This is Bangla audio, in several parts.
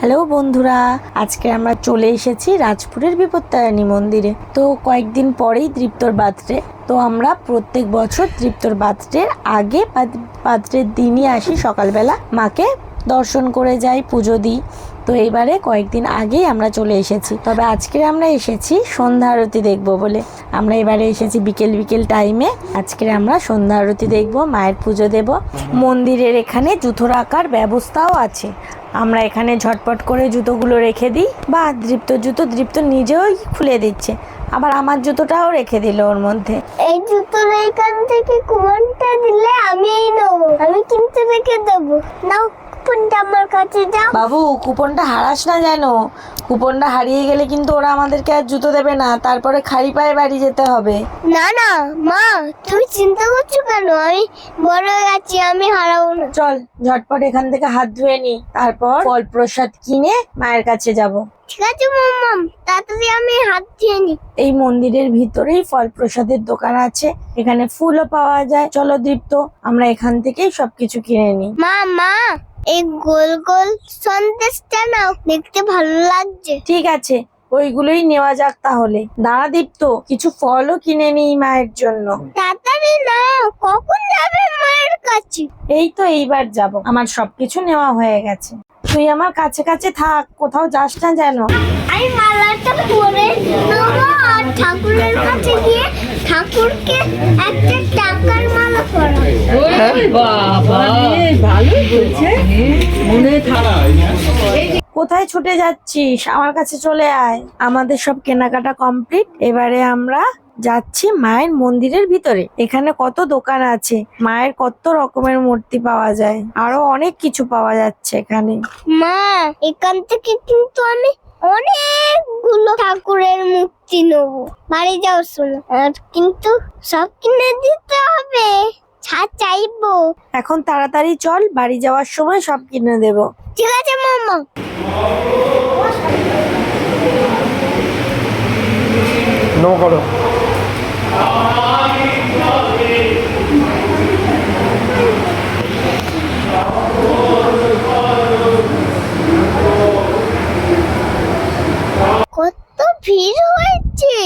হ্যালো বন্ধুরা, আজকে আমরা চলে এসেছি রাজপুরের বিপত্তারিণী মন্দিরে। তো কয়েকদিন পরেই তৃপ্তর বার্থডে, তো আমরা প্রত্যেক বছর তৃপ্তর বার্থডের আগে বার্থডের দিনই আসি সকালবেলা। মাকে দর্শন করে যাই, পুজো দিই। তো এবারে কয়েকদিন আগেই আমরা চলে এসেছি। তবে আজকে আমরা এসেছি সন্ধ্যা আরতি দেখব বলে। আমরা এবারে এসেছি বিকেল বিকেল টাইমে আজকে আমরা সন্ধ্যা আরতি দেখব, মায়ের পুজো দেব। মন্দিরের এখানে জুতো রাখার ব্যবস্থাও আছে। আমরা এখানে ঝটপট করে জুতোগুলো রেখে দিই বা দৃপ্ত জুতো দৃপ্ত নিজেই খুলে দিচ্ছে। আবার আমার জুতোটাও রেখে দিল ওর মধ্যে। এই জুতোর এখান থেকে কুমনটা দিলে আমি নেব, আমি কিনতে রেখে দেবো। নাও। কুপনটা আমার কাছে যাও বাবু কুপনটা হারাস না যেন কুপনটা হারিয়ে গেলে কিন্তু ওরা আমাদেরকে আর জুতো দেবে না। তারপরে খালি পায়ে বাড়ি যেতে হবে। না না মা তুমি চিন্তা করছ কেন? আমি বড় হয়ে গেছি আমি হারাবো না। চল ঝটপট এখান থেকে হাত ধুয়ে নি। তারপর ফল প্রসাদ কিনে মায়ের কাছে যাব। ঠিক আছে মাম্মাম তাড়াতাড়ি আমি হাত ধুয়ে নি। এই মন্দিরের ভিতরেই ফল প্রসাদের দোকান আছে। এখানে ফুলও পাওয়া যায়। চলো দীপ্ত আমরা এখান থেকেই সবকিছু কিনে নিই মা মা এই গোল গোল সন্দেশটা নাও দেখতে ভালো লাগছে। ঠিক আছে ওইগুলোই নেওয়া যাক তাহলে। দাঁড়া দীপ্ত কিছু ফলও কিনে নিই মায়ের জন্য। তাড়াতাড়ি নাও কখন যাবে মায়ের কাছে? এই তো এইবার যাব। আমার সবকিছু নেওয়া হয়ে গেছে। তুই আমার কাছে কাছে থাক কোথাও যাস না যেন। আমি মালাটা পরে নেব আর ঠাকুরের কাছে গিয়ে ঠাকুরকে একটা টাকার মালা পরাবো। কোথায় ছুটে যাচ্ছিস? আমার কাছে চলে আয়। আমাদের সব কেনাকাটা কমপ্লিট। এবারে আমরা যাচ্ছি মায়ের মন্দিরের ভিতরে। এখানে কত দোকান আছে। মায়ের কত রকমের মূর্তি পাওয়া যায়। আরও অনেক কিছু পাওয়া যাচ্ছে এখানে। মা এখান থেকে কিন্তু আমি অনেকগুলো ঠাকুরের মূর্তি নেব। বাড়ি যাও শোনো আর কিন্তু সব কিনে দিতে হবে। ছাড় চাইব। এখন তাড়াতাড়ি চল বাড়ি যাওয়ার সময় সব কিনে দেব। ঠিক আছে মামা নো করো কত ভিড় হয়েছে।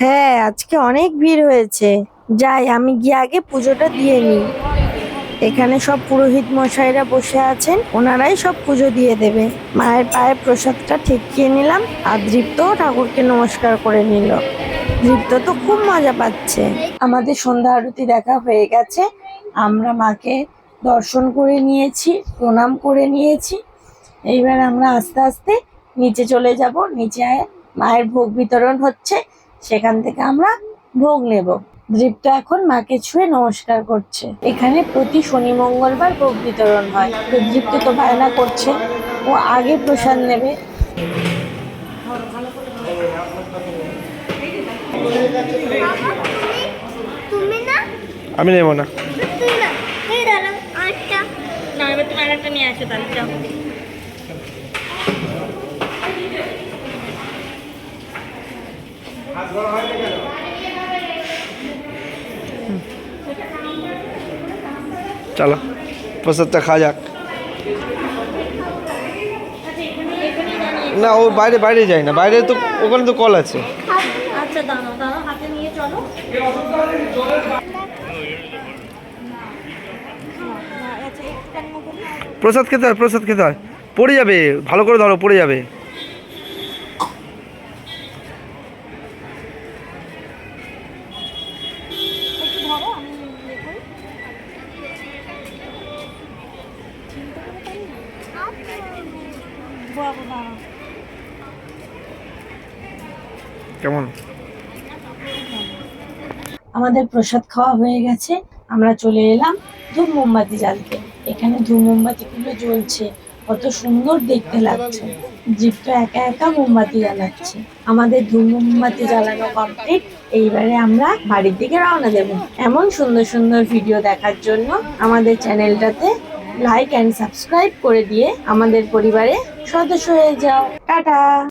হ্যাঁ আজকে অনেক ভিড় হয়েছে। যাই, আমি গিয়ে আগে পুজোটা দিয়ে নিই। এখানে সব পুরোহিত মশাইরা বসে আছেন, ওনারাই সব পুজো দিয়ে দেবে। মায়ের পায়ে প্রসাদটা ঠেকিয়ে নিলাম, আর দৃপ্ত ঠাকুরকে নমস্কার করে নিল। দৃপ্ত তো খুব মজা পাচ্ছে। আমাদের সন্ধ্যা আরতি দেখা হয়ে গেছে। আমরা মাকে দর্শন করে নিয়েছি, প্রণাম করে নিয়েছি। এইবার আমরা আস্তে আস্তে নিচে চলে যাব। নিচে মায়ের ভোগ বিতরণ হচ্ছে। সেখান থেকে আমরা ভোগ নেব। দৃপ্ত এখন মাকে ছুঁয়ে নমস্কার করছে। এখানে প্রতি শনি মঙ্গলবার ভোগ বিতরণ হয়। তো দৃপ্ত তো বায়না করছে ও আগে প্রসাদ নেবে। আমি নেব না। তুই না? এই দাঁড়া আটটা না এবার তুমি আরেকটা নিয়ে আসো তাহলে যাও চলো প্রসাদটা খাওয়া যাক। না ও বাইরে বাইরে যায় না বাইরে তো ওখানে তো কল আছে। আচ্ছা চলো। প্রসাদ খেতে হয় প্রসাদ খেতে হয়। পড়ে যাবে ভালো করে ধরো পড়ে যাবে। কেমন? আমাদের প্রসাদ খাওয়া হয়ে গেছে, আমরা চলে এলাম ধূপ মোমবাতি জ্বালতে। এখানে ধূপ মোমবাতিগুলো জ্বলছে, কত সুন্দর দেখতে লাগছে। তো একা একা মোমবাতি জ্বালাচ্ছে। আমাদের ধূপ মোমবাতি জ্বালানো কমপ্লিট এইবারে আমরা বাড়ির দিকে রওনা দেব। এমন সুন্দর সুন্দর ভিডিও দেখার জন্য আমাদের চ্যানেলটাতে লাইক অ্যান্ড সাবস্ক্রাইব করে দিয়ে আমাদের পরিবারে সদস্য হয়ে যাও। টাটা!